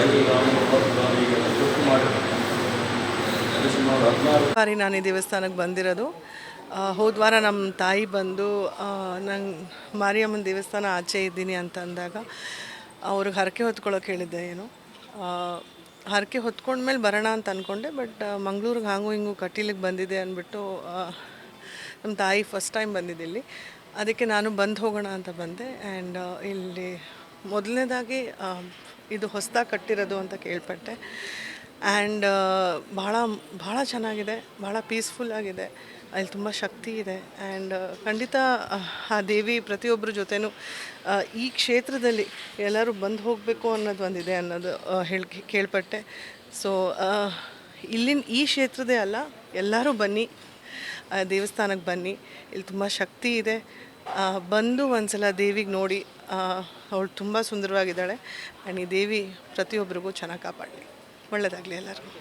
ಐದು ಹನ್ನೊಂದು ಬಾರಿ ನಾನು ಈ ದೇವಸ್ಥಾನಕ್ಕೆ ಬಂದಿರೋದು. ಹೋದ ವಾರ ನಮ್ಮ ತಾಯಿ ಬಂದು ನಂಗೆ ಮಾರಿಯಮ್ಮನ ದೇವಸ್ಥಾನ ಆಚೆ ಇದ್ದೀನಿ ಅಂತ ಅಂದಾಗ ಅವ್ರಿಗೆ ಹರಕೆ ಹೊತ್ಕೊಳ್ಳೋಕೆ ಹೇಳಿದ್ದೆ ಏನು. ಹರಕೆ ಹೊತ್ಕೊಂಡ್ಮೇಲೆ ಬರೋಣ ಅಂತ ಅಂದ್ಕೊಂಡೆ ಬಟ್ ಮಂಗ್ಳೂರಿಗೆ ಹಾಂಗೂ ಹಿಂಗೂ ಕಟೀಲಿಗೆ ಬಂದಿದೆ ಅಂದ್ಬಿಟ್ಟು ನಮ್ಮ ತಾಯಿ ಫಸ್ಟ್ ಟೈಮ್ ಬಂದಿದ್ದಿಲ್ಲಿ. ಅದಕ್ಕೆ ನಾನು ಬಂದು ಹೋಗೋಣ ಅಂತ ಬಂದೆ. ಆ್ಯಂಡ್ ಇಲ್ಲಿ ಮೊದಲನೇದಾಗಿ ಇದು ಹೊಸದಾಗಿ ಕಟ್ಟಿರೋದು ಅಂತ ಕೇಳ್ಪಟ್ಟೆ. ಆ್ಯಂಡ್ ಭಾಳ ಭಾಳ ಚೆನ್ನಾಗಿದೆ ಭಾಳ ಪೀಸ್ಫುಲ್ ಆಗಿದೆ ಅಲ್ಲಿ ತುಂಬ ಶಕ್ತಿ ಇದೆ. ಆ್ಯಂಡ್ ಖಂಡಿತ ಆ, ದೇವಿ ಪ್ರತಿಯೊಬ್ಬರ ಜೊತೆನೂ ಈ ಕ್ಷೇತ್ರದಲ್ಲಿ ಎಲ್ಲರೂ ಬಂದು ಹೋಗಬೇಕು ಅನ್ನೋದು ಒಂದಿದೆ ಅನ್ನೋದು ಹೇಳ್ ಕೇಳ್ಪಟ್ಟೆ. ಸೊ ಇಲ್ಲಿನ ಈ ಕ್ಷೇತ್ರದೇ ಅಲ್ಲ ಎಲ್ಲರೂ ಬನ್ನಿ ದೇವಸ್ಥಾನಕ್ಕೆ ಬನ್ನಿ ಇಲ್ಲಿ ತುಂಬ ಶಕ್ತಿ ಇದೆ. ಬಂದು ಒಂದು ಸಲ ದೇವಿಗೆ ನೋಡಿ ಅವಳು ತುಂಬ ಸುಂದರವಾಗಿದ್ದಾಳೆ. ಆ್ಯಂಡ್ ಈ ದೇವಿ ಪ್ರತಿಯೊಬ್ಬರಿಗೂ ಚೆನ್ನಾಗಿ ಕಾಪಾಡಲಿ. ಒಳ್ಳೆಯದಾಗಲಿ ಎಲ್ಲರಿಗೂ.